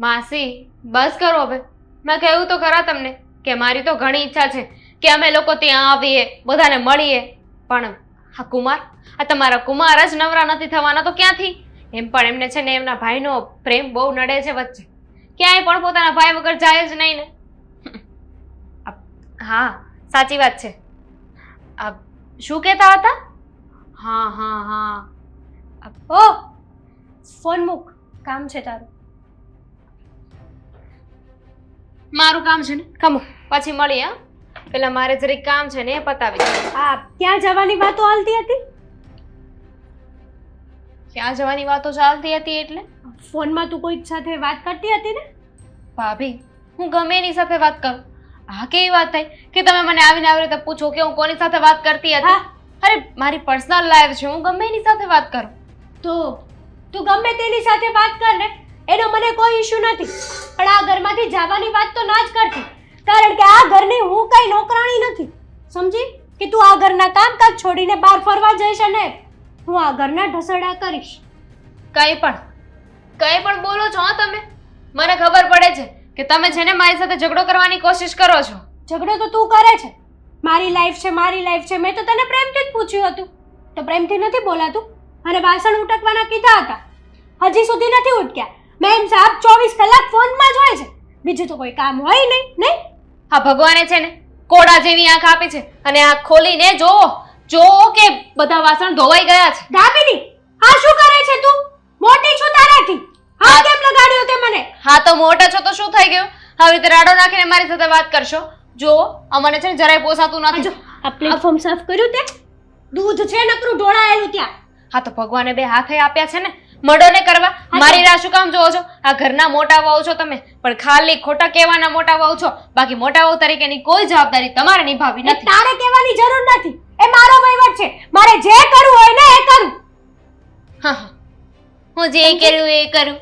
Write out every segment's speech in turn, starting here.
માસી, બસ કરો હવે. મેં કહ્યું તો ખરા તમને કે મારી તો ઘણી ઈચ્છા છે કે અમે લોકો ત્યાં આવીએ, બધાને મળીએ. પણ આ કુમાર, આ તમારા કુમાર જ નવરા નથી થવાના તો ક્યાંથી? એમ પણ એમને છે ને એમના ભાઈનો પ્રેમ બહુ નડે છે વચ્ચે. ક્યાંય પણ પોતાના ભાઈ વગર જાય જ નહીં ને. હા, સાચી વાત છે. શું કહેતા હતા? હા હા હા. ઓ, ફોન મૂક. કામ છે તારું. મારું કામ છે ને? કમો પછી મળીએ હા. પેલા મારે જરીક કામ છે ને એ પતાવી દઉં. આ ક્યાં જવાની વાતો હાલતી હતી? ક્યાં જવાની વાતો ચાલતી હતી એટલે? ફોનમાં તું કોઈક સાથે વાત કરતી હતી ને? ભાભી હું ગમે એની સાથે વાત કરું. આ કેવી વાત થઈ? કે તમે મને આવીને આવી રીતે પૂછો કે હું કોની સાથે વાત કરતી હતી? હા. અરે મારી પર્સનલ લાઈફ છે હું ગમે એની સાથે વાત કરું. તો તું ગમે તેની સાથે વાત કર ને. એનો મને કોઈ ઇશ્યુ નથી. પણ આ ઘરમાંથી જવાની વાત તો ના જ કરતી. કારણ કે આ ઘરની હું કઈ નોકરાણી નથી. સમજી? કે તું આ ઘરના કામકાજ છોડીને બહાર ફરવા જઈશ અને હું આ ઘરના ઢસડા કરીશ. કંઈ પણ. કંઈ પણ બોલો છો તમે. મને ખબર પડે છે કે તમે જેને મારી સાથે ઝઘડો કરવાની કોશિશ કરો છો. ઝઘડો તો તું કરે છે. મારી લાઈફ છે મારી લાઈફ છે. મેં તો તને પ્રેમથી જ પૂછ્યું હતું. તો પ્રેમથી નથી બોલાતું? અને વાસણ ઉટકવાના કીધા હતા. હજી સુધી નથી ઉટક્યા. મેમ સાહેબ ચોવીસ કલાક ફોનમાં જ હોય છે. બીજું તો કોઈ કામ હોય નહીં નહીં? હા ભગવાને છે ને કોડા જેવી આંખ આપી છે અને આંખ ખોલીને જોવો જોવો કે બધા વાસણ ધોવાઈ ગયા છે. દામિની આ શું કરે છે તું? મોટી છું તારાથી. હા. કેમ લગાડ્યો તે મને? હા તો મોટા છો તો શું થઈ ગયું? આવી રીતે રાડો નાખીને મારી સાથે વાત કરશો. જો અમને છે ને જરાય પોસાતું નથી. જો આ પ્લેટફોર્મ સાફ કર્યું તે? દૂધ છે નકરું ઢોળાયેલું ત્યાં. હા તો ભગવાને બે હાથે આપ્યા છે ને મડોને કરવા? મારી રાહ શું કામ જોવો છો? આ ઘરના મોટા વહુ છો તમે. પણ ખાલી ખોટા કહેવાના મોટા વહુ છો. બાકી મોટા વહુ તરીકેની કોઈ જવાબદારી તમારે નિભાવી નથી. તારે કહેવાની જરૂર નથી. એ મારો વહીવટ છે. મારે જે કરવું હોય ને એ કરું. હા હા. હું જે કર્યું એ કર્યું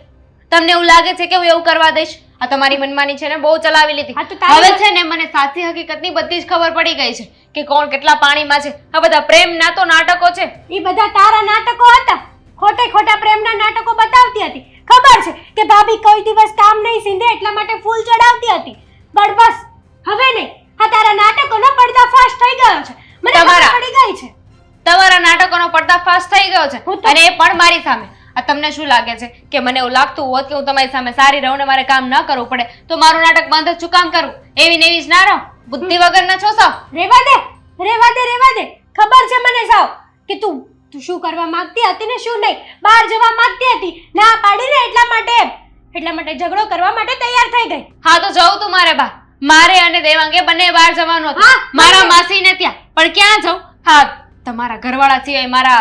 તમને એવું લાગે છે કે હું એવું કરવા દઈશ? આ તમારી મનમાની છે ને બહુ ચલાવી લીધી. હવે છે ને મને સાચી હકીકતની બધી જ ખબર પડી ગઈ છે કે કોણ કેટલા પાણીમાં છે. આ બધા પ્રેમ ના તો નાટકો છે. એ બધા તારા નાટકો હતા. ખોટે ખોટા પ્રેમના નાટકો બતાવતી હતી. ખબર છે કે ભાભી કોઈ દિવસ કામ નહીં સીંધે એટલા માટે ફૂલ ચડાવતી હતી. પણ બસ હવે નહીં. આ તારા નાટકોનો પડદાફાશ થઈ ગયો છે. મને ખબર તમારા. પડી ગઈ છે. તમારા નાટકોનો પડદાફાશ થઈ ગયો છે. હું તો- અને એ પણ મારી સામે. આ તમને શું લાગે છે? કે મને એવું લાગતું હોત કે હું તમારી સામે સારી રહું ને મારે કામ ન કરવું પડે તો મારું નાટક બંધ જ શું કામ કરું. એવી ને એવી જ ના રહો. બુદ્ધિ વગરના છો સાવ રેવા દે રેવા દે રેવા દે. ખબર છે મને સાવ કે તું તું શું કરવા માંગતી હતી ને શું નહીં? બહાર જવા માંગતી હતી. ના પાડીને એટલા માટે એટલા માટે ઝઘડો કરવા માટે તૈયાર થઈ ગઈ. હા તો જવું તું મારે બા. મારે અને દેવાંગે બંને બહાર જવાનું હતું. મારા. માસીને ત્યાં. પણ ક્યાં જવું હા તમારા ઘરવાળા સિવાય મારા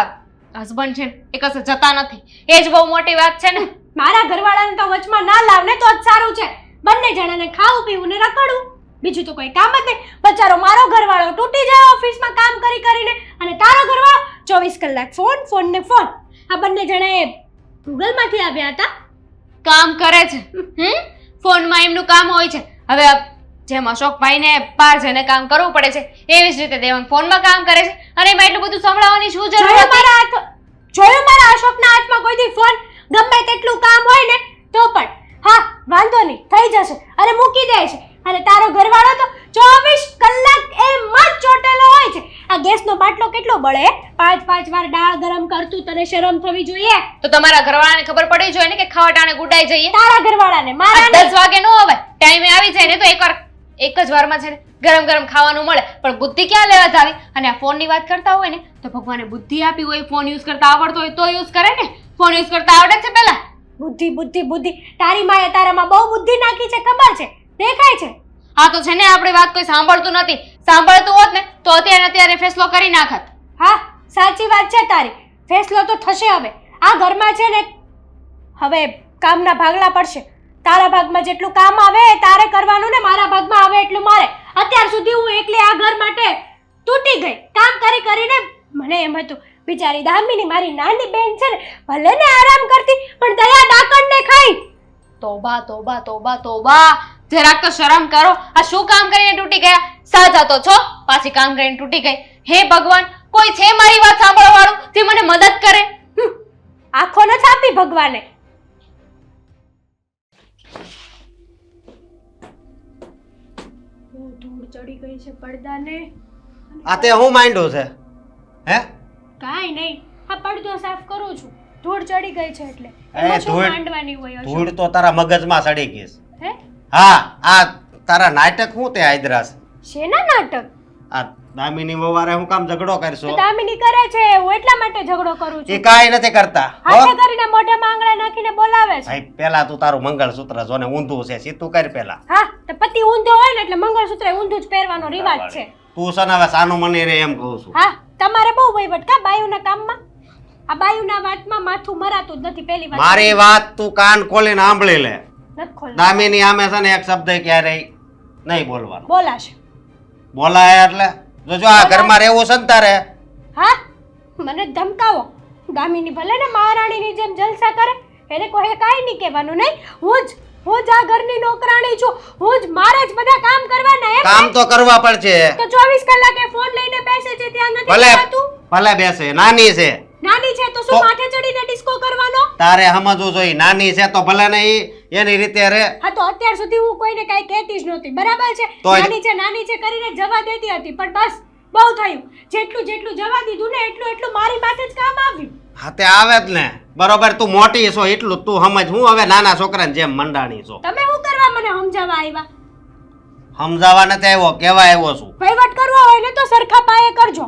હસબન્ડ છે એ કશે જતા નથી. એ જ બહુ મોટી વાત છે ને. મારા ઘરવાળાને તો વચમાં ના લાવ ને તો જ સારું છે. બંને જણાને ખાવું પીવું ને રખડવું. બીજું તો કોઈ કામ જ નહીં. બચારો મારો ઘરવાળો તૂટી જાય ઓફિસમાં કામ કરી કરીને અને તારો ઘરવાળો ચોવીસ કલાક. ફોન ફોન ને ફોન. આ બંને જણાએ ગૂગલમાંથી આવ્યા હતા. કામ કરે છે. હમ? ફોનમાં એમનું કામ હોય છે. હવે જેમ અશોકભાઈને બહાર જઈને કામ કરવું પડે છે એવી જ રીતે દેવાંગ ફોનમાં કામ કરે છે. અને એમાં એટલું બધું સંભળાવવાની શું જરૂર હતી? મારા હાથ જોયું મારા અશોકના હાથમાં કોઈ દી ફોન? ગમે તેટલું કામ હોય ને તો પણ. હા વાંધો નહીં થઈ જશે. અને મૂકી દે છે. અને તારો ઘરવાળો તો ચોવીસ કલાક એમ જ ચોટેલો હોય છે. આ ગેસનો બાટલો કેટલો બળે? પાંચ પાંચ વાર દાળ ગરમ કરતું તને શરમ થવી જોઈએ. તો તમારા ઘરવાળાને ખબર પડી જોઈએ ને કે ખાવા ટાણે ગુડાઈ જઈએ? તારા ઘરવાળાને મારા દસ વાગે નો આવે. ટાઈમે આવી જાય ને તો એકવાર એક જ વારમાં છે ને ગરમ ગરમ ખાવાનું મળે. પણ બુદ્ધિ ક્યાં લેવા જાવી? અને આ ફોનની વાત કરતા હોય ને તો ભગવાને બુદ્ધિ આપી હોય ફોન યુઝ કરતા આવડતો હોય તો યુઝ કરે ને. ફોન યુઝ કરતા આવડે છે પહેલા બુદ્ધિ બુદ્ધિ બુદ્ધિ. તારી માએ તારામાં બહુ બુદ્ધિ નાખી છે ખબર છે? દેખાય છે? હા, તો છે ને આપણી વાત કોઈ સાંભળતું નથી, સાંભળતું હોત ને, તો અત્યારે અત્યારે ફેસલો કરી નાખત. હા, સાચી વાત છે તારી. ફેસલો તો થશે હવે. આ ઘરમાં છે ને, હવે કામના ભાગલા પડશે. તારા ભાગમાં જેટલું કામ આવે, તારે કરવાનું ને મારા ભાગમાં આવે એટલું મારે. અત્યાર સુધી હું એકલી આ ઘર માટે તૂટી ગઈ. કામ કરી કરીને મને એમ હતું, બિચારી દામિની મારી નાની બેન છે ને ભલે ને આરામ કરતી, પણ દયા ડાકણને ખાઈ. તોબા તોબા તોબા તોબા. જરાક તો શરમ કરો. આ શું કામ કરીને તૂટી ગયા? સાજા તો છો. પાછી કામ કરીને તૂટી ગઈ. હે ભગવાન કોઈ છે મારી વાત સાંભળવા વાળું જે મને મદદ કરે? આંખો ન છાપી ભગવાને. ધૂળ ચડી ગઈ છે પડદાને. આ તે હું માંડ્યો છે? હે? કાઈ નહીં. આ પડદો સાફ કરું છું. ધૂળ ચડી ગઈ છે એટલે. એ ધૂળ માંડવાની હોય ધૂળ તો તારા મગજમાં ચડી ગઈ છે. હે? હા આ તારા નાટક હું તે હાયદ્રાસ શેના નાટક? આ દામિની વવારે હું કામ ઝઘડો કરશો? તો દામિની કરે છે હું એટલા માટે ઝઘડો કરું એ કાઈ નથી કરતા હાથે કરીને મોઢામાં આંગળા નાખીને બોલાવે છે. ભાઈ પેલા તું તારું મંગળસૂત્ર જોને ઊંધું છે સીતું કર પેલા. હા તો પતિ ઊંધો હોય ને એટલે મંગળસૂત્ર ઊંધું જ પહેરવાનો રિવાજ છે. તું છે ને હવે સાનું મની રે એમ કહું છું. હા તમારે બહુ વહીવટ કા બાયુના કામમાં? આ બાયુના વાતમાં માથું મરાતું જ નથી પહેલી વાત. મારી વાત તું કાન ખોલીને સાંભળી લે. નથી. દામિની આમે છે ને એક શબ્દ ક્યારેય નહીં બોલવાનો. બોલાશે. બોલાય એટલે? જોજો આ ઘરમાં રહેવું છે ને તારે? હા? મને ધમકાવો. દામિની ભલે ને મહારાણીની જેમ જલસા કરે એને કોઈ કાંઈ નહીં કહેવાનું નહીં? હું જ હું જ આ ઘરની નોકરાણી છું. હું જ મારે જ બધા કામ કરવાના એમ કામ તો કરવા પડશે. તો ચોવીસ કલાકે ફોન લઈને બેસે છે ત્યાં નથી ભલે ભલે બેસે. નાની છે. નાની છે તો શું માથે ચડીને ડિસ્કો કરવાનો? તારે સમજવું જોઈએ. નાની છે તો ભલે ને ઈ એની રીતે રે. હા તો અત્યાર સુધી હું કોઈને કઈ કહેતી જ નહોતી. બરાબર છે? નાની છે નાની છે કરીને જવા દેતી હતી પણ બસ બહુ થયું. જેટલું જેટલું જવા દીધું ને એટલું એટલું મારી માથે જ કામ આવ્યું. હા તે આવે જ ને. બરોબર તું મોટી છો એટલું તું સમજ. હું હવે નાના છોકરાને જેમ મંડાણી છો. તમે શું કરવા મને સમજાવવા આવ્યા? સમજાવવા નથી આવ્યો કેવા આવ્યો છું. વહીવટ કરવો હોય ને તો સરખા પાયે કરજો.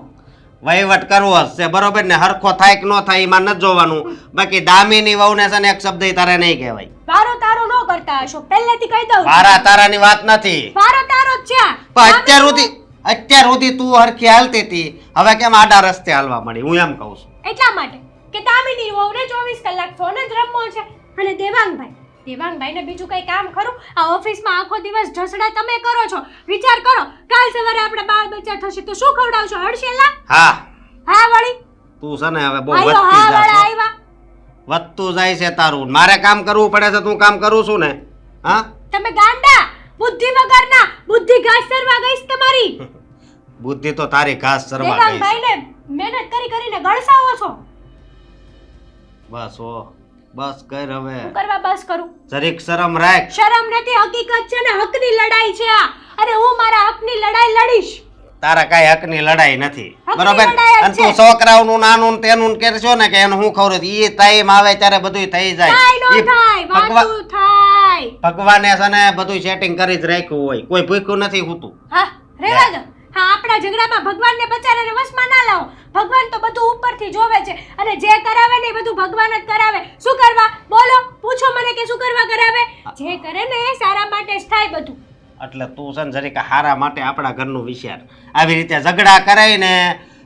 વહીવટ કરવો હશે બરોબર ને? હરખો થાય કે ન થાય એમાં નથી જોવાનું. બાકી દામીની વહુને છે ને એક શબ્દ તારે નહીં કહેવાય. વારો તારો ન કરતા હશો. પહેલેથી કહી દઉં. મારા તારાની વાત નથી. વારો તારો જ છે. પણ અત્યાર સુધી અત્યાર સુધી તું હરખી હાલતી હતી. હવે કેમ આડા રસ્તે હાલવા મળી હું એમ કહું છું. એટલા માટે કે દામિની વહુને ચોવીસ કલાક ફોન જ રમવો છે. અને દેવાંગભાઈ દેવાંગભાઈને બીજું કઈ કામ ખરું? આ ઓફિસમાં આખો દિવસ ઢસડા તમે કરો છો. વિચાર કરો કાલ બચ્ચા થશે તો શું ખવડાવશો? હડશેલા હા. હા વળી? તું છે ને હવે બહુ વધતી હા વાળા આવ્યા વધતું જાય છે તારું. મારે કામ કરવું પડે છે તું કામ કરું છું ને. હા? તમે ગાંડા બુદ્ધિ વગરના બુદ્ધિ ઘાસ સરવા ગઈશ તમારી. બુદ્ધિ તો તારી ઘાસ સરવા ગઈ છે. દેવાંગભાઈને મહેનત કરી કરીને ગળસાવો છો. બસ ઓ બસ કર હવે. હું કરવા બસ કરું? જરીક શરમ રાખ. શરમ નથી હકીકત છે ને હકની લડાઈ છે આ. અને હું મારા હકની લડાઈ લડીશ. તારા કાંઈ હકની લડાઈ નથી. બરોબર? અને તું. છોકરાઓનું નાનું ને તેનું ને કરશો ને કે એનું હું ખબર ઈ ટાઈમ આવે ત્યારે બધું થઈ જાય. ઈ ભગવાને છે ને બધું સેટિંગ કરી જ રાખ્યું હોય. કોઈ ભૂખ્યું નથી હોતું. હા રેવા દો. હા આપણા ઝઘડામાં ભગવાનને બચારાને વશમાં ના લાવો. ભગવાન તો બધું ઉપરથી જોવે છે અને જે કરાવે ને એ બધું ભગવાન જ કરાવે. શું કરવા? બોલો પૂછો મને કે શું કરવા કરાવે? જે કરે ને એ સારા માટે જ થાય બધું. એટલે તું છે ને જરીક હારા માટે આપણા ઘરનું વિચાર. આવી રીતે ઝઘડા કરાય ને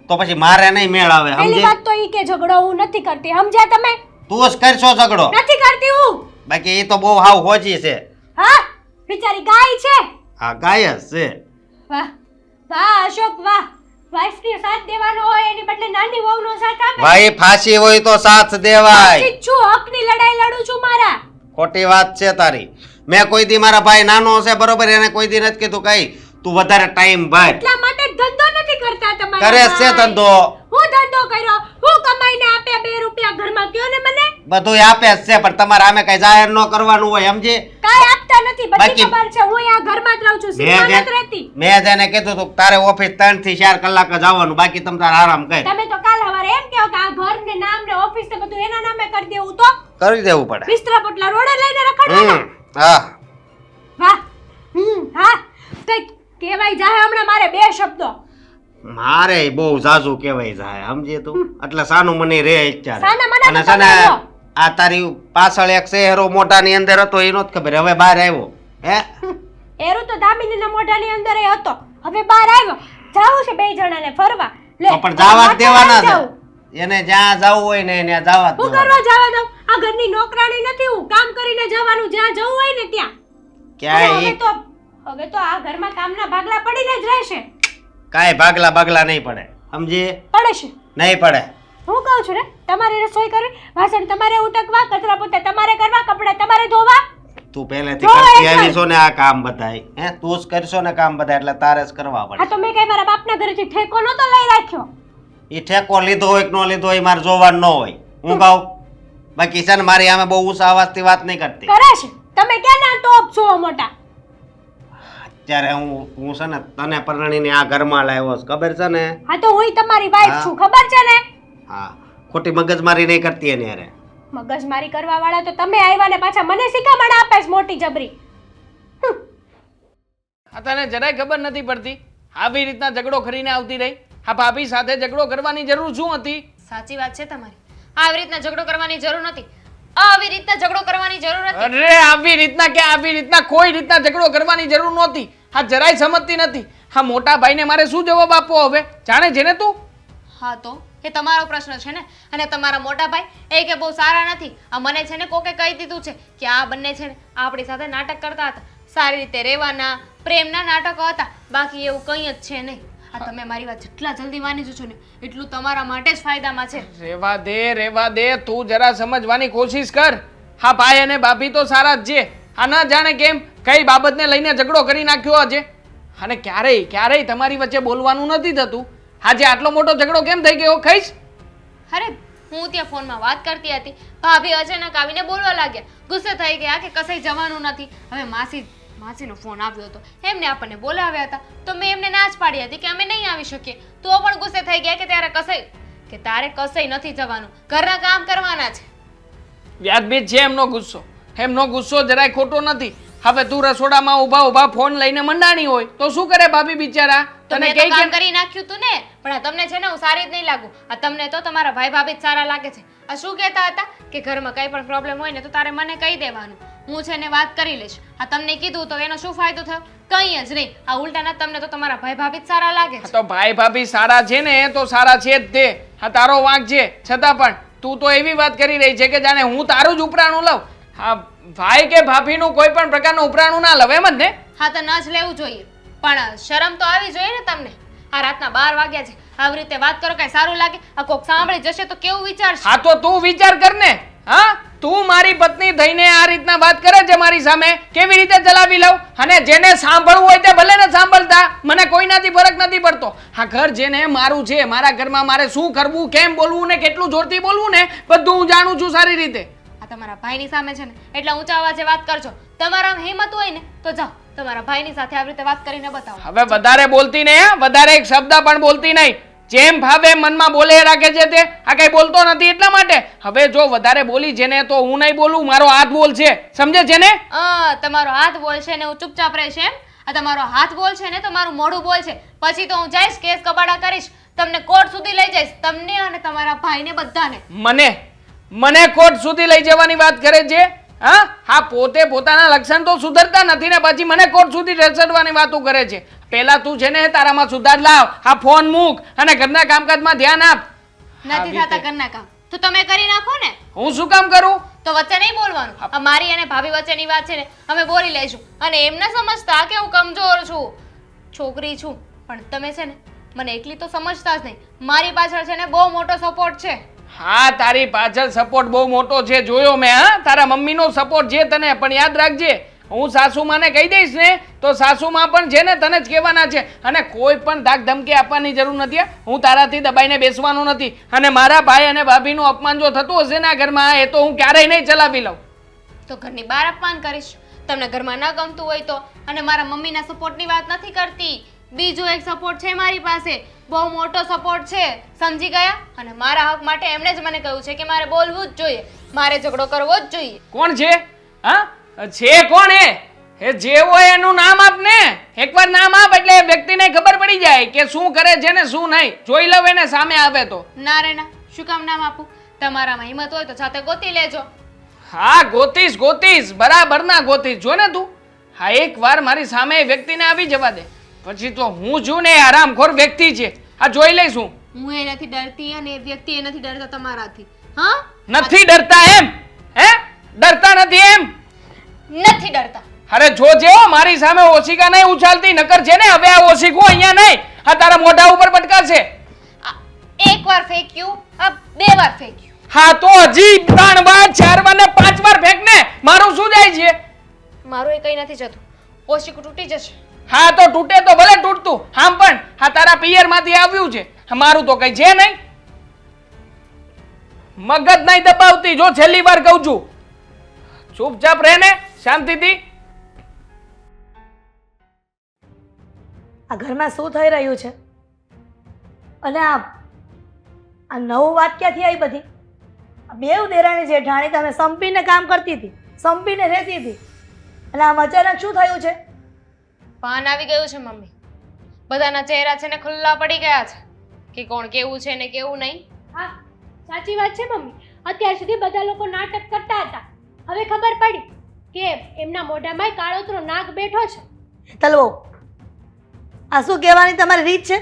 તો પછી મારે નહીં મેળ આવે પહેલી સમજી? વાત તો ઈ કે ઝઘડો હું નથી કરતી સમજ્યા તમે? તું જ કરશો ઝઘડો. નથી કરતી હું. બાકી એ તો બહુ હાવ હોજી છે. હા બિચારી ગાય છે. હા ગાય જ છે. વાહ વાહ અશોક વાહ. વાઈફને સાથ દેવાનો હોય એની બદલે નાની વહુનો સાથ આપે. ભાઈ ફાંસી હોય તો સાથ દેવાય. જ છું હકની લડાઈ લડું છું મારા. ખોટી વાત છે તારી. મેં કોઈ દી મારા ભાઈ નાનો હશે બરોબર? એને કોઈ દી નથી કીધું કઈ તું વધારે ટાઈમ ભાઈ એટલા માટે ધંધો નથી કરતા તમારા કરે છે ધંધો. હું ધંધો કર્યો? હું કમાઈને આપે બે રૂપિયા ઘરમાં? કયો ને મને? બધું આપે જ છે પણ તમારે આમે કઈ જાહેર ન કરવાનું હોય સમજી? કાંઈ આપતા નથી બધી ખબર છે. હું અહીંયા ઘરમાં જ રહું છું મેં સીમા નથી રહેતી. મેં જેને કીધું તો તારે ઓફિસ ત્રણથી ચાર કલાક જ આવવાનું બાકી તમે તાર આરામ કર. તમે તો કાલ સવારે એમ કહો કે આ ઘર ને નામ ને ઓફિસ ને બધું એના નામે કરી દેવું તો? કરી દેવું પડે. બિસ્તરા પોટલા રોડે લઈને રખડવાના? હા. વાહ. હમ હા. કંઈક કહેવાય જાય હમણાં મારે બે શબ્દો. મારે બહુ ઝાઝુ કહેવાય જાય સમજે તું? એટલે સાનું મને રે અત્યારે. સાના મને અને તો છે તમે રહો. આ તારી પાછળ એક શહેરો મોટાની અંદર હતો એ નહોતી ખબર હવે બહાર આવ્યો. હે? એરું તો દામિનીના મોઢાની અંદર એ હતો. હવે બહાર આવ્યો. જાવું છે બે જણાને ફરવા. લે તો પણ જવા જ દેવાના ના છે. એને જ્યાં જવું હોય ને એને જવા જ હું દેવાના. કરવા જવા દઉં? આ ઘરની નોકરાણી નથી હું કામ કરીને જવાનું જ્યાં જવું હોય ને ત્યાં. ક્યાંય હવે તો હવે તો આ ઘરમાં કામના ભાગલા પડીને જ રહેશે. કાંઈ ભાગલા ભાગલા નહીં પડે સમજી? પડે છે નહીં પડે. હું કહું છું ને તમારે રસોઈ કરવી વાસણ તમારે ઉટકવા કચરા પોતે તમારે કરવા કપડાં તમારે ધોવા. તું પહેલેથી કરતી આવી છો ને આ કામ બધાય હે? તું જ કરશો ને કામ બધા એટલે તારે જ કરવા હા પડે તો મેં કઈ મારા બાપના ઘરેથી ઠેકો નતો લઈ રાખ્યો. એ ઠેકો લીધો હોય કે ન લીધો હોય એ મારે જોવાનું ન હોય. હું કહું? બાકી છે મારી આમે બહુ ઊંચા અવાજથી વાત નહીં કરતી. કરે છે? તમે ક્યાં ના ટોપ છો મોટા? અત્યારે હું હું છે ને તને પરણીને આ ઘરમાં લાવ્યો છું. ખબર છે ને? હા તો હું તમારી વાઈફ હા. છું ખબર છે ને? હા. ખોટી મગજમારી નહીં કરતી એને અરે મગજ મગજમારી કરવા વાળા તો તમે આવ્યા ને પાછા મને શિખામણ આપે છે મોટી જબરી. આ તને જરાય ખબર નથી પડતી? આવી રીતના ઝઘડો કરીને આવતી રહી? આ ભાભી સાથે ઝઘડો કરવાની જરૂર શું હતી? સાચી વાત છે તમારી. આવી રીતના ઝઘડો કરવાની જરૂર નથી. આવી રીતના ઝઘડો કરવાની જરૂર નથી. અરે આવી રીતના કે આવી રીતના કોઈ રીતના ઝઘડો કરવાની જરૂર નહોતી. હા જરાય સમજતી નથી. હા મોટા ભાઈને મારે શું જવાબ આપવો હવે? જાણે છે ને તું? હા તો? એ તમારો પ્રશ્ન છે ને? અને તમારા મોટા ભાઈ એ કે બહુ સારા નથી. આ મને છે ને કોકે કહી દીધું છે કે આ બંને છે ને આપણી સાથે નાટક કરતા હતા. સારી રીતે રહેવાના પ્રેમના નાટકો હતા. બાકી એવું કંઈ જ છે નહીં. આ તમે મારી વાત જેટલા જલ્દી માની જશો ને એટલું તમારા માટે જ ફાયદામાં છે. રેવા દે રેવા દે તું જરા સમજવાની કોશિશ કર. હા ભાઈ અને ભાભી તો સારા જ છે. આ ના જાણે કેમ કઈ બાબતને લઈને ઝઘડો કરી નાખ્યો આજે? અને ક્યારેય ક્યારેય તમારી વચ્ચે બોલવાનું નથી થતું. આજે આટલો મોટો ઝઘડો કેમ થઈ ગયો ખઈશ? અરે હું ત્યાં ફોનમાં વાત કરતી હતી. ભાભી અચાનક આવીને બોલવા લાગ્યા. ગુસ્સે થઈ ગયા કે કસાઈ જવાનું નથી. હવે માસી માસીનો ફોન આવ્યો હતો. એમને આપણને બોલાવ્યા હતા. તો મેં એમને ના જ પાડી હતી કે અમે નહીં આવી શકીએ. તો પણ ગુસ્સે થઈ ગયા કે ત્યારે કશે કે તારે કશે નથી જવાનું. ઘરના કામ કરવાના છે. વ્યાજબી છે એમનો ગુસ્સો. એમનો ગુસ્સો જરાય ખોટો નથી. હવે તું રસોડામાં ઊભા ઊભા ફોન લઈને મંડાણી હોય તો શું કરે ભાભી બિચારા? તને કઈ કામ કરી નાખ્યું તું ને પણ આ તમને છે ને હું સારી જ નહીં લાગુ. આ તમને તો તમારા ભાઈ ભાભી જ સારા લાગે છે. આ શું કહેતા હતા? કે ઘરમાં કઈ પણ પ્રોબ્લેમ હોય ને તો તારે મને કહી દેવાનું. હું છે ને વાત કરી લઈશ. આ તમને કીધું તો એનો શું ફાયદો થયો? કંઈ જ નહીં. આ ઉલટાના તમને તો તમારા ભાઈ ભાભી જ સારા લાગે છે. તો ભાઈ ભાભી સારા છે ને તો સારા છે જ તે. હા તારો વાંક છે. છતાં પણ તું તો એવી વાત કરી રહી છે કે જાણે હું તારું જ ઉપરાણું લઉં. હા ભાઈ કે ભાભીનું કોઈ પણ પ્રકારનું ઉપરાણું ના લવ એમ જ ને? હા તો ન જ લેવું જોઈએ. પણ શરમ તો આવી જોઈએ ને તમને. આ રાતના બાર વાગ્યા છે. આવી રીતે વાત કરો કાંઈ સારું લાગે. આ કોક સાંભળી જશે તો કેવું વિચારશે? હા તો તું વિચાર કર ને. હા? તું મારી પત્ની થઈને આ રીતના વાત કરે છે મારી સામે કેવી રીતે ચલાવી લઉં? અને જેને સાંભળવું હોય તે ભલે ને સાંભળતા મને કોઈનાથી ફરક નથી પડતો. આ ઘર જેને મારું છે મારા ઘરમાં મારે શું કરવું કેમ બોલવું ને કેટલું જોરથી બોલવું ને બધું હું જાણું છું સારી રીતે. આ તમારા ભાઈની સામે છે ને એટલે ઊંચા અવાજે વાત કરજો. તમારા હિંમત હોય ને તો જાઓ. તમારા ભાઈની સાથે આવી રીતે વાત કરીને બતાવો. હવે વધારે બોલતી નહીં વધારે એક શબ્દ પણ બોલતી નહીં. જેમ ભાવે મનમાં બોલે રાખે છે તે. આ કઈ બોલતો નથી એટલા માટે. હવે જો વધારે બોલી જેને તો હું નહીં બોલું મારો હાથ બોલ છે. સમજે છે ને? અ, તમારો હાથ બોલ છે ને હું ચૂપચાપ રહીશ એમ? આ તમારો હાથ બોલ છે ને તો મારું મોઢું બોલ છે. પછી તો હું જઈશ કેસ કબાડા કરીશ તમને કોર્ટ સુધી લઈ જઈશ તમને અને તમારા ભાઈને બધાને. મને? મને કોર્ટ સુધી લઈ જવાની વાત કરે છે? હા? હા પોતે પોતાના લક્ષણ તો સુધરતા નથી ને પછી મને કોર્ટ સુધી રસડવાની વાતો કરે છે. પેલા તું છે ને તારામાં સુધાર લાવ. આ ફોન મૂક અને ઘરના કામકાજમાં ધ્યાન આપ. નથી થતા ઘરના કામ. તો તમે કરી નાખો ને. હું શું કામ કરું? તો વચ્ચે નહીં બોલવાનું. મારી અને ભાભી વચ્ચેની વાત છે ને અમે બોલી લઈશું. અને એમ ના સમજતા કે હું કમજોર છું. છોકરી છું પણ તમે છે ને મને એકલી તો સમજતા જ નહીં. મારી પાછળ છે ને બહુ મોટો સપોર્ટ છે. હા તારી પાછળ સપોર્ટ બહુ મોટો છે. જોયો મેં હા? તારા મમ્મીનો સપોર્ટ છે તને પણ યાદ રાખજે હું સાસુમાને કહી દઈશ ને તો સાસુમાં પણ છે ને તને જ કહેવાના છે. અને કોઈ પણ ધાક ધમકી આપવાની જરૂર નથી હું. તારાથી દબાઈને બેસવાનું નથી. અને મારા ભાઈ અને ભાભીનું અપમાન જો થતું હશે ને ઘરમાં એ તો હું ક્યારેય નહીં ચલાવી લઉં. તો ઘરની બહાર અપમાન કરીશ. તમને ઘરમાં ન ગમતું હોય તો. અને મારા મમ્મીના સપોર્ટની વાત નથી કરતી. બીજો એક સપોર્ટ છે મારી પાસે. બહુ મોટો સપોર્ટ છે. સમજી ગયા? અને મારા હક માટે એમણે જ મને કહ્યું છે કે મારે બોલવું જ જોઈએ. મારે ઝઘડો કરવો જ જોઈએ. કોણ છે? હા? છે કોણ? એ એ જે હોય એનું નામ આપ ને. એકવાર નામ આપ એટલે વ્યક્તિને ખબર પડી જાય કે શું કરે છે ને શું નહીં. જોઈ લવ એને સામે આવે તો. ના રે ના શું કામ નામ આપું? તમારામાં હિંમત હોય તો જાતે ગોતી લેજો. હા ગોતીશ ગોતીશ બરાબર ના ગોતીશ. જો ને તું. હા એક વાર મારી સામે એ વ્યક્તિને આવી જવા દે. પછી તો હું છું ને એ હરામખોર વ્યક્તિ છે. આ જોઈ લઈશ. હું હું એ ડરતી અને એ વ્યક્તિ એ નથી ડરતા તમારાથી. હા? નથી ડરતા એમ. હે? ડરતા નથી એમ. નથી ડરતા. અરે જો જેવો મારી સામે ઓશિકા નહીં ઉછાલતી નકર છે ને હવે આ ઓશિકો અહીંયા નહીં. આ તારા મોઢા ઉપર પટકાશે છે એક વાર ફેંક્યું અબ બે વાર ફેંક્યું. હા તો હજી ત્રણ વાર ચાર વાર ને પાંચ વાર ફેંક ને મારું શું જાય છે? મારું એ કઈ નથી જતું. ઓશિકું તૂટી જશે. હા તો તૂટે તો ભલે તૂટતું. આમ પણ હા તારા પિયરમાંથી આવ્યું છે. મારું તો કઈ છે નહીં. મગજ નહીં દબાવતી જો છેલ્લી વાર કહું છું. ચૂપચાપ રહે ને શાંતિથી. આ ઘરમાં શું થઈ રહ્યું છે? અને આ આ નવું વાત ક્યાંથી આવી બધી? આ બેવ દેરાણી જેઠાણી તમે સંપીને કામ કરતી હતી સંપીને રહેતી હતી. અને આમ અચાનક શું થયું છે? ભાન આવી ગયું છે મમ્મી. બધાના ચહેરા છે ને ખુલ્લા પડી ગયા છે કે કોણ કેવું છે ને કેવું નહીં. હા સાચી વાત છે મમ્મી. અત્યાર સુધી બધા લોકો નાટક કરતા હતા. હવે ખબર પડી કે એમના મોઢામાં કાળોતરો નાક બેઠો છે? તલવો આ શું કહેવાની તમારી રીત છે?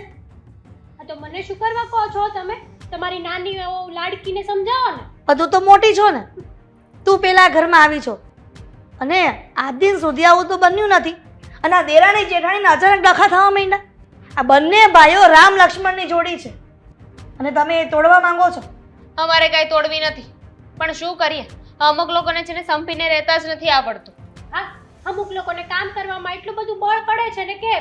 આ તો મને શું કરવા કહો છો તમે? તમારી નાની એવો લાડકીને સમજાવો ને. બધું તું તો મોટી છો ને. તું પેલા ઘરમાં આવી છો. અને આજ દિન સુધી આવું તો બન્યું નથી. અને આ દેરાણી જેઠાણીને અચાનક ડખા થવા માંડ્યા. આ બંને ભાઈઓ રામ લક્ષ્મણની જોડી છે. અને તમે એ તોડવા માંગો છો? અમારે કાંઈ તોડવી નથી. પણ શું કરીએ? અમુક લોકોને છે ને સંપીને રહેતા જ નથી આવડતું. હા અમુક લોકોને કામ કરવામાં એટલું બધું બળ પડે છે ને કે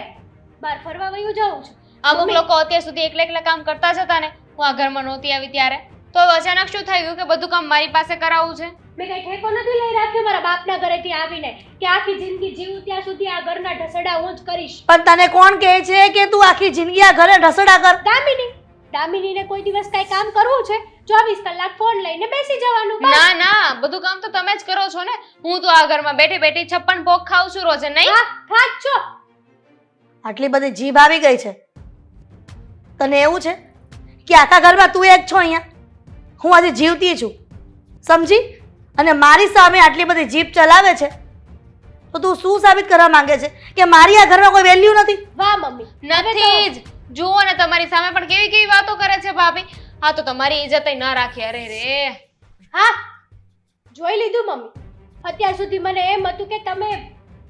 બહાર ફરવા વયું જવું છું. અમુક લોકો અત્યાર સુધી એકલા એકલા કામ કરતા જ હતા ને. હું આ ઘરમાં નહોતી આવી ત્યારે. તો અચાનક શું થઈ ગયું કે બધું કામ મારી પાસે કરાવવું છે? મેં કઈ ઠેકો નથી લઈ રાખ્યો મારા બાપના ઘરેથી આવીને કે આખી જિંદગી જીવું ત્યાં સુધી આ ઘરના ઢસડા હું જ કરીશ. પણ તને કોણ કહે છે કે તું આખી જિંદગી આ ઘરે ઢસડા કર? દામિની દામિનીને કોઈ દિવસ કઈ કામ કરવું છે? ચોવીસ કલાક ફોન લઈને બેસી જવાનું બસ. ના ના બધું કામ તો તમે જ કરો છો ને. હું તો આ ઘરમાં બેઠી બેઠી છપ્પન ભોગ ખાઉં છું રોજે નહીં? હા છો. આટલી બધી જીભ આવી ગઈ છે. તને એવું છે કે આખા ઘરમાં તું એક છો અહીંયા? હું આજે જીવતી છું. સમજી? અને મારી સામે આટલી બધી જીભ ચલાવે છે? તો તું શું સાબિત કરવા માંગે છે? કે મારી આ ઘરમાં કોઈ વેલ્યુ નથી? વાહ મમ્મી. નથી જ. જુઓ ને તમારી સામે પણ કેવી કેવી વાતો કરે છે ભાભી. હા તો તમારી ઇજ્જત ન રાખી. અરે રે. હા જોઈ લીધું મમ્મી. અત્યાર સુધી મને એમ હતું કે તમે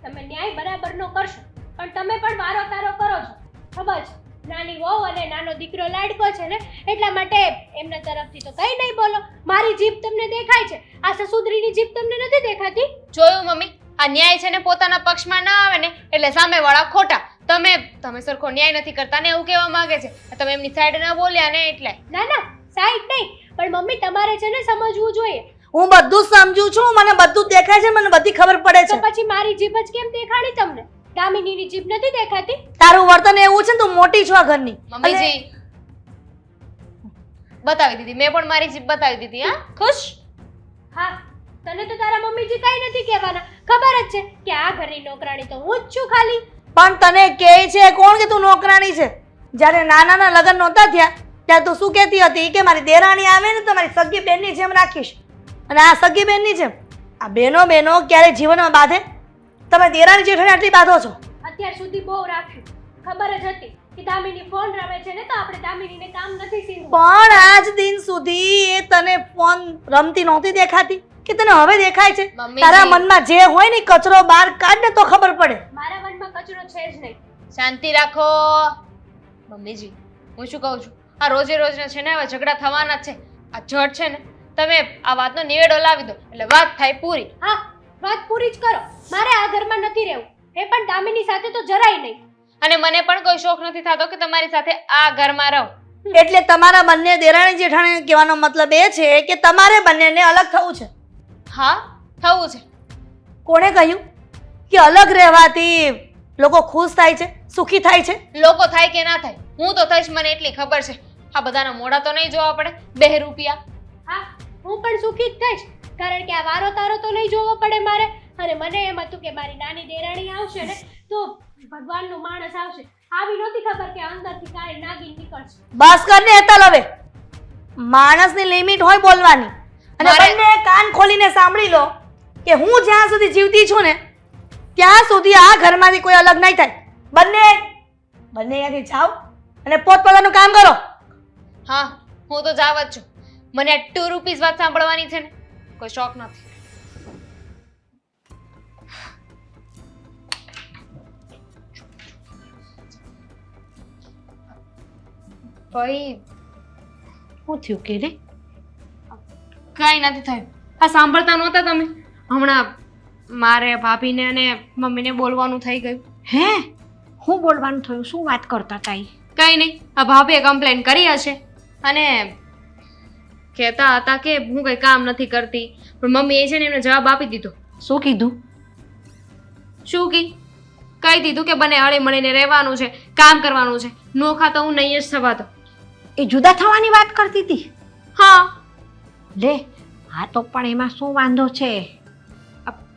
તમે ન્યાય બરાબરનો કરશો પણ તમે પણ વારો તારો કરો છો. ખબર છે? નાની વહુ અને નાનો દીકરો લાડકો છે ને એટલા માટે એમના તરફથી તો કંઈ નહીં બોલો. મારી જીભ તમને દેખાય છે. આ સસુદરીની જીભ તમને નથી દેખાતી? જોયું મમ્મી આ ન્યાય છે ને પોતાના પક્ષમાં ના આવે ને એટલે સામેવાળા ખોટા. તમે તમે સરખો ન્યાય નથી કરતા ને એવું કહેવા માંગે છે. તમે એમની સાઈડ ના બોલ્યા ને એટલે. ના ના સાઈડ નહીં પણ મમ્મી તમારે છે ને સમજવું જોઈએ. હું બધું જ સમજુ છું મને બધું જ દેખાય છે મને બધી ખબર પડે તો છે. પછી મારી જીભ જ કેમ દેખાડી તમને? દામિનીની જીભ નથી દેખાતી? તારું વર્તન એવું છે ને તું મોટી છો આ ઘરની. મમ્મીજી બતાવી દીધી મેં પણ મારી જીભ બતાવી દીધી હા? ખુશ? હા તને તો તારા મમ્મીજી કઈ નથી કહેવાના. ખબર જ છે કે આ ઘરની નોકરાણી તો હું જ છું ખાલી. પણ તને કહે છે કોણ કે તું નોકરાણી છે? જ્યારે નાનાના લગ્ન નહોતા થયા ત્યારે તું શું કહેતી હતી? કે મારી દેરાણી આવે ને તો મારી સગી બેનની જેમ રાખીશ. અને આ સગી બેનની જેમ? આ બેનો બેનો ક્યારે જીવનમાં બાંધે? તમે દેરાણી જેઠાણી આટલી બાંધો છો? અત્યાર સુધી બહુ રાખ્યું. ખબર જ હતી કે દામિની ફોન રમે છે ને તો આપણે દામિનીને કામ નથી સીધું. પણ આજ દિન સુધી એ તને ફોન રમતી નહોતી દેખાતી. કે તને હવે દેખાય છે? મમ્મીજી. તારા મનમાં જે હોય ને કચરો બહાર કાઢ ને તો ખબર પડે. મારા મનમાં કચરો છે જ નહીં. શાંતિ રાખો. મમ્મીજી હું શું કહું છું? આ રોજે રોજના છે ને હવે ઝઘડા થવાના જ છે. આ જડ છે ને તમે આ વાતનો નિવેડો લાવી દો. એટલે વાત થાય પૂરી. હા વાત પૂરી જ કરો. મારે આ ઘરમાં નથી રહેવું. એ પણ દામિની સાથે તો જરાય નહીં. અને મને પણ કોઈ શોખ નથી થતો કે તમારી સાથે આ ઘરમાં રહો. એટલે તમારા બંને દેરાણી જેઠાણી કહેવાનો મતલબ એ છે કે તમારે બંનેને અલગ થવું છે. હા થવું છે. કોણે કહ્યું કે અલગ રહેવાથી લોકો ખુશ થાય છે સુખી થાય છે? લોકો થાય કે ના થાય? હું તો થઈશ મને એટલી ખબર છે. આ બધાના મોઢા તો નહીં જોવા પડે. બે રૂપિયા. હા હું પણ સુખી જ થઈશ કારણ કે આ વારો તારો તો નહીં જોવો પડે મારે. અને મને એમ હતું કે મારી નાની દેરાણી આવશે ને તો ભગવાનનું માણસ આવશે. આવી નહોતી ખબર કે અંદરથી કાળી નાગીન નીકળશે. બસ કરને હેતલ હવે. માણસની લિમિટ હોય બોલવાની. અને બંને કાન ખોલીને સાંભળી લો કે હું જ્યાં સુધી જીવતી છું ને ત્યાં સુધી આ ઘરમાંથી કોઈ અલગ નહીં થાય. બંને બંને અહીંયાથી જાઓ અને પોતપોતાનું કામ કરો. હા હું તો જાવ જ છું. મને ટુ રૂપીસ વાત સાંભળવાની છે ને કોઈ શોખ નથી. ભાઈ શું થયું કે રે? કાંઈ નથી થયું. આ સાંભળતા નહોતા તમે? હમણાં મારે ભાભીને અને મમ્મીને બોલવાનું થઈ ગયું. હે? હું બોલવાનું થયું? શું વાત કરતા તાઈ? કંઈ નહીં આ ભાભીએ કમ્પ્લેન કરી હશે. અને કહેતા હતા કે હું કંઈ કામ નથી કરતી. પણ મમ્મી એ છે ને એમને જવાબ આપી દીધો. શું કીધું? શું કી? કહી દીધું કે બને હળી મળીને રહેવાનું છે કામ કરવાનું છે. નોખા તો હું નહીં જ થવા તો એ જુદા થવાની વાત કરતી હતી હા. લે હા તો પણ એમાં શું વાંધો છે?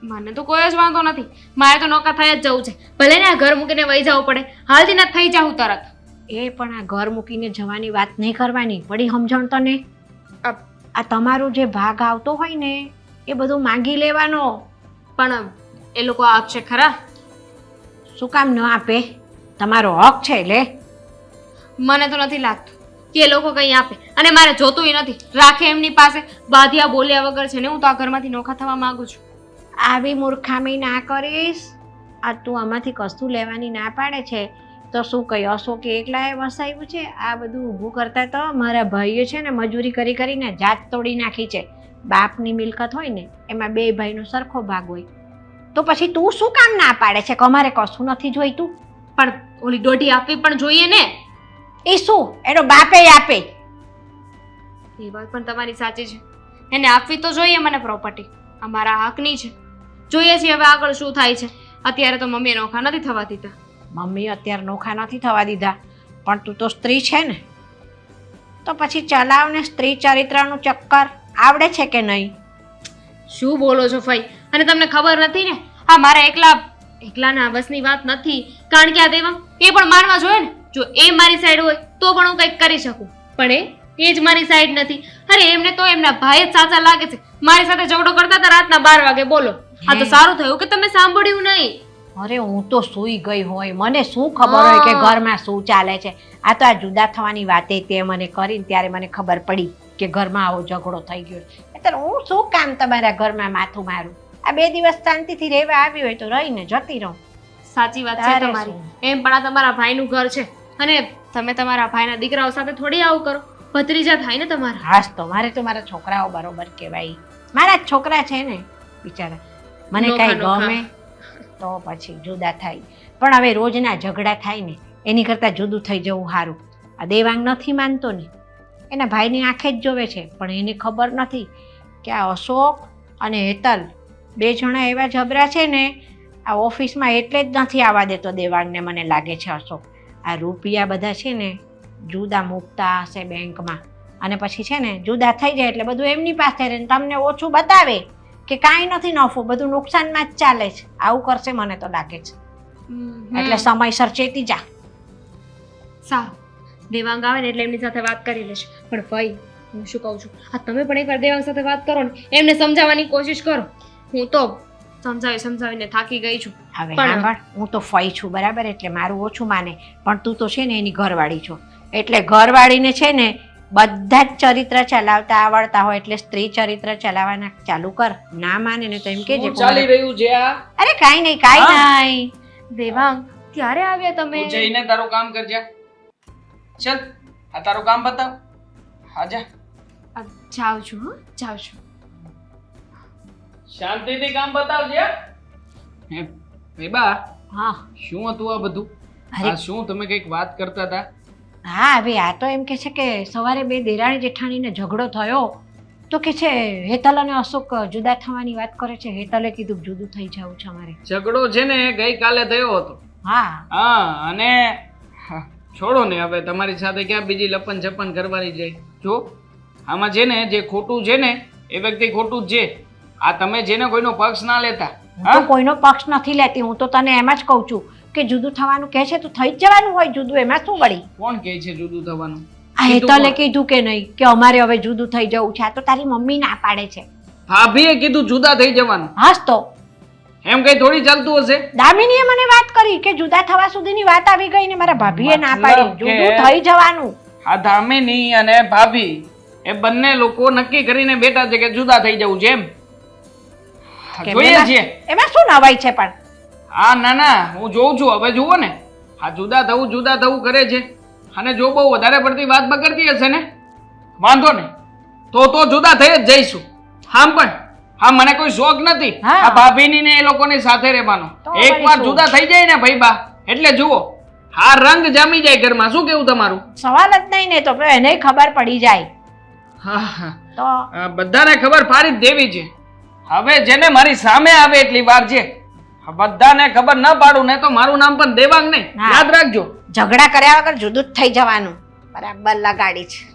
મને તો કોઈ જ વાંધો નથી. મારે તો નોકા થઈ જ જવું છે. ભલે ને આ ઘર મૂકીને વહી જવું પડે. હાલથી ના થઈ જાઉં તરત. એ પણ આ ઘર મૂકીને જવાની વાત નહીં કરવાની. પડી સમજણ તને? ને આ તમારો જે ભાગ આવતો હોય ને એ બધું માંગી લેવાનો. પણ એ લોકો આપશે ખરા? શું કામ ન આપે? તમારો હક છે લે. મને તો નથી લાગતું. કે એ લોકો કંઈ આપે. અને મારે જોતું નથી. રાખે એમની પાસે. બાધિયા બોલ્યા વગર છે ને હું તો આ ઘરમાંથી નોખા થવા માંગુ છું. આવી મૂર્ખામી ના કરીશ? આ તું આમાંથી કશું લેવાની ના પાડે છે. તો શું કહી અશોકે એકલાએ વસાવ્યું છે? આ બધું ઊભું કરતા તો મારા ભાઈએ છે ને મજૂરી કરી કરીને જાત તોડી નાખી છે. બાપની મિલકત હોય ને એમાં બે ભાઈનો સરખો ભાગ હોય. તો પછી તું શું કામ ના પાડે છે? કે અમારે કશું નથી જોઈતું? પણ ઓલી દોઢી આપવી પણ જોઈએ ને. એ શું? એનો બાપે આપે. એ વાત પણ તમારી સાચી છે. એને આપવી તો જોઈએ મને પ્રોપર્ટી આ મારા હકની છે. જોઈએ છીએ હવે આગળ શું થાય છે. અત્યારે તો મમ્મીએ નોખા નથી થવા દીધા. મમ્મી અત્યારે નોખા નથી થવા દીધા. પણ તું તો સ્ત્રી છે ને. તો પછી ચલાવને સ્ત્રી ચરિત્રનું ચક્કર. આવડે છે કે નહીં? શું બોલો છો ફઈ? અને તમને ખબર નથી ને? આ મારા એકલા એકલાના બસની વાત નથી. કારણ કે આ દેવા એ પણ માનવા જોઈએ ને. જો એ મારી સાઈડ હોય તો પણ હું કંઈક કરી શકું. પણ એ એ જ મારી સાઈડ નથી. અરે એમને તો એમના ભાઈ જ સાચા લાગે છે. મારી સાથે ઝઘડો કરતા હતા રાતના બાર વાગે બોલો. આ તો સારું થયું કે તમે સાંભળ્યું નહીં? અરે હું તો સૂઈ ગઈ હોય. મને શું ખબર હોય કે ઘરમાં શું ચાલે છે? આ તો આ જુદા થવાની વાતે તે મને કરીને ત્યારે મને ખબર પડી કે ઘરમાં આવો ઝઘડો થઈ ગયો એટલે હું શું કામ તમારા ઘરમાં માથું મારું? આ બે દિવસ શાંતિથી રહેવા આવી હોય તો રહીને જતી રહું. સાચી વાત છે તમારી. એમ પણ આ તમારા ભાઈનું ઘર છે. અને તમે તમારા ભાઈના દીકરાઓ સાથે થોડી આવું કરો. ભત્રીજા થાય ને તમારા. હાસ તો મારે તો મારા છોકરાઓ બરોબર કહેવાય. મારા જ છોકરા છે ને બિચારા. મને કાંઈ ગમે તો પછી જુદા થાય. પણ હવે રોજના ઝઘડા થાય ને એની કરતાં જુદું થઈ જવું સારું. આ દેવાંગ નથી માનતો ને. એના ભાઈની આંખે જ જોવે છે પણ એને ખબર નથી કે આ અશોક અને હેતલ બે જણા એવા જબરા છે ને આ ઓફિસમાં એટલે જ નથી આવવા દેતો દેવાંગને મને લાગે છે અશોક. આ રૂપિયા બધા છે ને જુદા મૂકતા હશે બેંકમાં. અને પછી છે ને જુદા થઈ જાય એટલે બધું એમની પાસે રહે તમને ઓછું બતાવે કે કાંઈ નથી નફો બધું નુકસાનમાં જ ચાલે છે. આવું કરશે મને તો લાગે છે. એટલે સમયસર ચેતી જા. સારું દેવાંગ આવે ને એટલે એમની સાથે વાત કરી લેશે. પણ ભાઈ હું શું કહું છું? આ તમે પણ એકવાર દેવાંગ સાથે વાત કરો ને એમને સમજાવવાની કોશિશ કરો. હું તો સમજાવી સમજાવીને થાકી ગઈ છું. હવે સાંભળ હું તો ફઈ છું બરાબર? એટલે મારું ઓછું માને. પણ તું તો છે ને એની ઘરવાળી છો. એટલે ઘરવાળીને છે ને બધા જ ચરિત્ર ચલાવતા આવડતા હોય એટલે સ્ત્રી ચરિત્ર ચલાવવાના ચાલુ કર. ના માને ને તો એમ કે ચાલી રહ્યું છે આ? અરે કાંઈ નહીં કાંઈ નહીં. દેવાંગ ક્યારે આવ્યા તમે? જઈને તારું કામ કરજે. ચલ આ તારું કામ બતાવ. આજા જાઉં છું હા જાઉં છું. શાંતિથી કામ બતાવજે. હે બા હા. શું હતું આ બધું? આ શું તમે કંઈક વાત કરતા હતા? હા હવે આ તો એમ કે છે કે સવારે બે દેરાણી જેઠાણીને ઝઘડો થયો તો કે છે હેતલ અને અશોક જુદા થવાની વાત કરે છે. હેતલે કીધું જુદું થઈ જવું છે અમારે. ઝઘડો છે ને ગઈકાલે થયો હતો. હા. હા અને છોડો ને હવે તમારી સાથે ક્યાં બીજી લપન છપન કરવાની છે? જો આમાં છે ને જે ખોટું છે ને એ વ્યક્તિ ખોટું જ છે. આ તમે જેને કોઈનો પક્ષ ના લેતા હું? તો કોઈનો પક્ષ નથી લેતી હું તો તને એમ જ કહું છું કે જુદું થવાનું કહે છે તો થઈ જ જવાનું હોય જુદું એમાં શું વળી? કોણ કહે છે જુદું થવાનું? આ હેતલે? કીધું કે નહીં કે અમારે હવે જુદું થઈ જવું છે આ તો તારી મમ્મી ના પાડે છે. ભાભીએ કીધું જુદા થઈ જવાનું. હાસ તો. એમ કઈ થોડી ચાલતું હશે? દામિનીએ મને વાત કરી કે જુદા થવા સુધીની વાત આવી ગઈ ને મારા ભાભીએ ના પાડી. જુદું થઈ જવાનું. આ દામિની અને ભાભી એ બંને લોકો નક્કી કરીને બેઠા છે કે જુદા થઈ જવું છે એમ. જોઈએ એમાં- છીએ એમાં શું નવાઈ છે પણ? હા ના ના હું જોઉં છું. હવે જુઓ ને. આ જુદા થવું જુદા થવું કરે છે. અને જો બહુ વધારે પડતી વાત બગડતી હશે ને વાંધો નહીં. તો તો જુદા થઈ જ જઈશું. હા પણ. હા મને કોઈ શોખ નથી. હા. આ ભાભીની ને એ લોકોની સાથે રહેવાનો. તો એકવાર શું? જુદા થઈ જાય ને ભાઈ બા. એટલે જુઓ. હા રંગ જામી જાય ઘરમાં. શું કેવું તમારું? સવાલ જ નહીં ને તો એને ખબર પડી જાય. હા હા. તો બધાને ખબર પાડી જ દેવી છે. હવે જેને મારી સામે આવે એટલી વાર છે બધાને ખબર ન પાડું ને તો મારું નામ પણ દેવાંગ નહીં. હા. યાદ રાખજો. ઝઘડા કર્યા વગર જુદું જ થઈ જવાનું. બરાબર લગાડી છે.